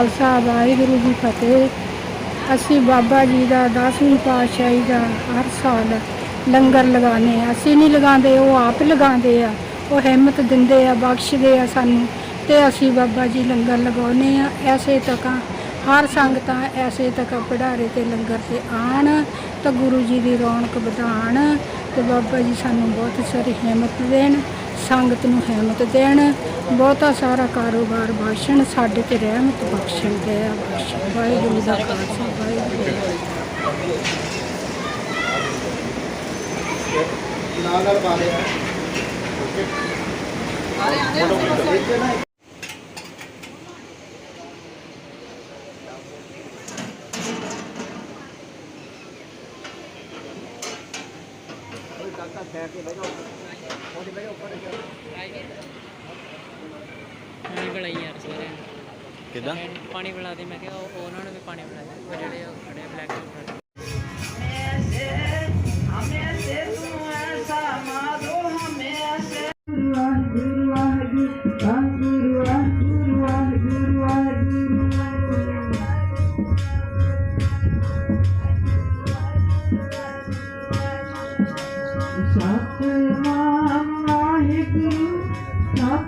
ਖਾਲਸਾ, ਵਾਹਿਗੁਰੂ ਜੀ ਫਤਿਹ। ਅਸੀਂ ਬਾਬਾ ਜੀ ਦਾ 10ਵੀਂ ਪਾਤਸ਼ਾਹੀ ਦਾ ਹਰ ਸਾਲ ਲੰਗਰ ਲਗਾਉਂਦੇ ਆ ਅਸੀਂ ਨਹੀਂ ਲਗਾਉਂਦੇ, ਉਹ ਆਪ ਲਗਾਉਂਦੇ ਆ। ਉਹ ਹਿੰਮਤ ਦਿੰਦੇ ਆ, ਬਖਸ਼ਦੇ ਆ ਸਾਨੂੰ। ਤੇ ਅਸੀਂ ਬਾਬਾ ਜੀ ਲੰਗਰ ਲਗਾਉਂਦੇ ਆ ਐਸੇ ਤੱਕਾਂ ਹਰ ਸੰਗਤਾਂ ਐਸੇ ਤੱਕ ਪੜਾਰੇ ਤੇ ਲੰਗਰ ਤੇ ਆਣ ਤਾਂ ਗੁਰੂ ਜੀ ਦੀ ਰੌਣਕ ਵਧਾਣ ਤੇ ਬਾਬਾ ਜੀ ਸਾਨੂੰ ਬਹੁਤ ਸਾਰੀ ਹਿੰਮਤ ਦੇਣ। ਸੰਗਤ ਨੂੰ ਹਿੰਮਤ ਦੇਣ। ਬਹੁਤਾ ਸਾਰਾ ਕਾਰੋਬਾਰ ਬਖਸ਼ਣ ਸਾਡੇ ਤੇ ਰਹਿਮਤ ਬਖਸ਼ਣ ਦੇ ਵਾਹਿਗੁਰੂ ਦਾ ਖਾਲਸਾ, ਵਾਹਿਗੁਰੂ। ਜੀ ਕੀ ਨਾਲ ਨਾਲ ਪਾ ਲਿਆ ਪਾਣੀ ਪਿਲਾਈ ਯਾਰ ਸਵੇਰੇ। ਕਿਦਾਂ? ਪਾਣੀ ਪਿਲਾ ਦੇ ਮੈਂ ਕਿਹਾ ਉਹ- ਉਹਨਾਂ ਨੂੰ ਵੀ ਪਾਣੀ ਪਿਲਾ ਦੇ। ਉਹ ਜਿਹੜੇ ਉਹ ਖੜੇ ਬਲੈਕ ਸੂਟ ਵਾਹਿਗੁਰੂ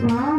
Wow.